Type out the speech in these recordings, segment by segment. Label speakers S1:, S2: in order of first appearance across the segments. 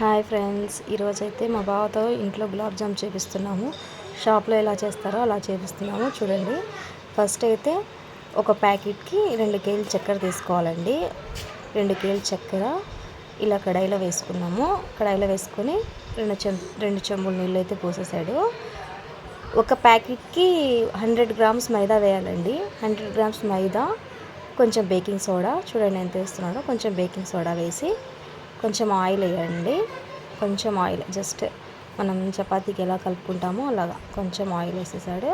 S1: Hi friends ఈరోజైతే మా బావతో ఇంట్లో గులాబ్ జామ్ చేపిస్తున్నాము. షాప్లో ఎలా చేస్తారో అలా చేపిస్తున్నాము. చూడండి ఫస్ట్ అయితే ఒక ప్యాకెట్కి రెండు కేజీలు చక్కెర తీసుకోవాలండి. రెండు కేజీలు చక్కెర ఇలా కడాయిలో వేసుకున్నాము. కడాయిలో వేసుకొని రెండు చెం రెండు చెంబులు నీళ్ళు అయితే పోసేసాడు. ఒక ప్యాకెట్కి హండ్రెడ్ గ్రామ్స్ మైదా వేయాలండి. హండ్రెడ్ గ్రామ్స్ మైదా కొంచెం బేకింగ్ సోడా చూడండి ఎంత వేస్తున్నాడో కొంచెం బేకింగ్ సోడా వేసి కొంచెం ఆయిల్ వేయండి. కొంచెం ఆయిల్ జస్ట్ మనం చపాతీకి ఎలా కలుపుకుంటామో అలాగా కొంచెం ఆయిల్ వేసేసాడు.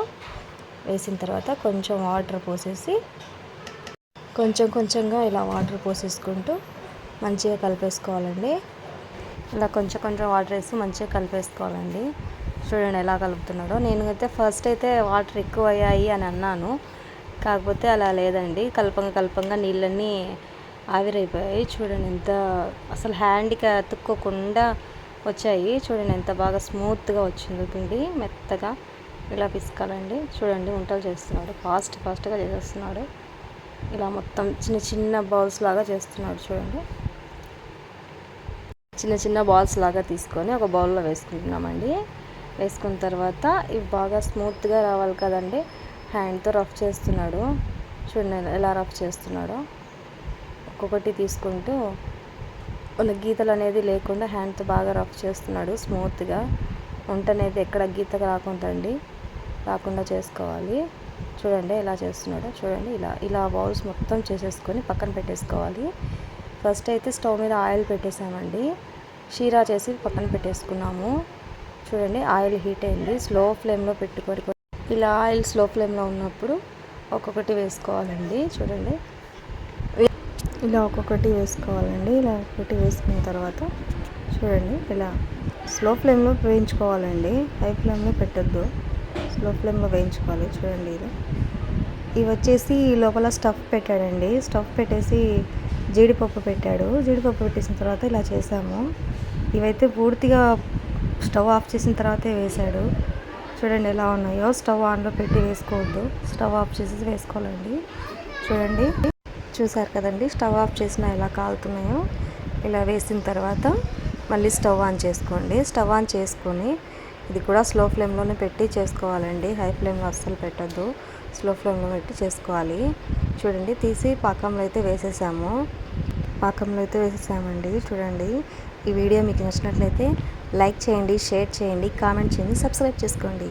S1: వేసిన తర్వాత కొంచెం వాటర్ పోసేసి కొంచెం కొంచెంగా ఇలా వాటర్ పోసేసుకుంటూ మంచిగా కలిపేసుకోవాలండి. ఇలా కొంచెం కొంచెం వాటర్ వేసి మంచిగా కలిపేసుకోవాలండి. చూడండి ఎలా కలుపుతున్నాడో. నేను అయితే ఫస్ట్ అయితే వాటర్ ఎక్కువ అయ్యాయి అని అన్నాను. కాకపోతే అలా లేదండి. కలపంగా కలపంగా నీళ్ళన్నీ ఆవిరైపోయాయి. చూడండి ఎంత అసలు హ్యాండ్కి అతుక్కోకుండా వచ్చాయి. చూడండి ఎంత బాగా స్మూత్గా వచ్చింది పిండి. మెత్తగా ఇలా పిసుకాలండి. చూడండి వంటలు చేస్తున్నాడు. ఫాస్ట్ ఫాస్ట్గా చేసేస్తున్నాడు. ఇలా మొత్తం చిన్న చిన్న బౌల్స్ లాగా చేస్తున్నాడు చూడండి. చిన్న చిన్న బాల్స్ లాగా తీసుకొని ఒక బౌల్లో వేసుకుంటున్నామండి. వేసుకున్న తర్వాత ఇవి బాగా స్మూత్గా రావాలి కదండి. హ్యాండ్తో రఫ్ చేస్తున్నాడు. చూడండి ఎలా రఫ్ చేస్తున్నాడో. ఒక్కొక్కటి తీసుకుంటూ వాళ్ళ గీతలు అనేది లేకుండా హ్యాండ్తో బాగా రఫ్ చేస్తున్నాడు స్మూత్గా. వంట అనేది ఎక్కడ గీత రాకుందండి రాకుండా చేసుకోవాలి. చూడండి ఎలా చేస్తున్నాడో చూడండి ఇలా ఇలా బౌల్స్ మొత్తం చేసేసుకొని పక్కన పెట్టేసుకోవాలి. ఫస్ట్ అయితే స్టవ్ మీద ఆయిల్ పెట్టేసామండి. షీరా చేసి పక్కన పెట్టేసుకున్నాము. చూడండి ఆయిల్ హీట్ అయింది. స్లో ఫ్లేమ్లో పెట్టుకొని ఇలా ఆయిల్ స్లో ఫ్లేమ్లో ఉన్నప్పుడు ఒక్కొక్కటి వేసుకోవాలండి. చూడండి. ఇలా ఒక్కొక్కటి వేసుకోవాలండి. ఇలా ఒక్కొక్కటి వేసుకున్న తర్వాత చూడండి ఇలా స్లో ఫ్లేమ్లో వేయించుకోవాలండి. హై ఫ్లేమ్లో పెట్టద్దు. స్లో ఫ్లేమ్లో వేయించుకోవాలి. చూడండి ఇది. ఇవి వచ్చేసి లోపల స్టఫ్ పెట్టాడండి. స్టఫ్ పెట్టేసి జీడిపప్పు పెట్టాడు. జీడిపప్పు పెట్టేసిన తర్వాత ఇలా చేసాము. ఇవైతే పూర్తిగా స్టవ్ ఆఫ్ చేసిన తర్వాతే వేశాడు. చూడండి ఎలా ఉన్నాయో. స్టవ్ ఆన్లో పెట్టి వేసుకోవద్దు. స్టవ్ ఆఫ్ చేసి వేసుకోవాలండి. చూడండి. చూసారు కదండి స్టవ్ ఆఫ్ చేసిన ఎలా కాలుతున్నాయో ఇలా వేసిన తర్వాత మళ్ళీ స్టవ్ ఆన్ చేసుకోండి. స్టవ్ ఆన్ చేసుకొని ఇది కూడా స్లో ఫ్లేమ్లోనే పెట్టి చేసుకోవాలండి. హై ఫ్లేమ్లో అస్సలు పెట్టద్దు. స్లో ఫ్లేమ్లో పెట్టి చేసుకోవాలి. చూడండి తీసి పాకంలో అయితే వేసేసాము. పాకంలో అయితే వేసేసామండి. చూడండి ఈ వీడియో మీకు నచ్చినట్లయితే లైక్ చేయండి షేర్ చేయండి కామెంట్ చేయండి సబ్స్క్రైబ్ చేసుకోండి.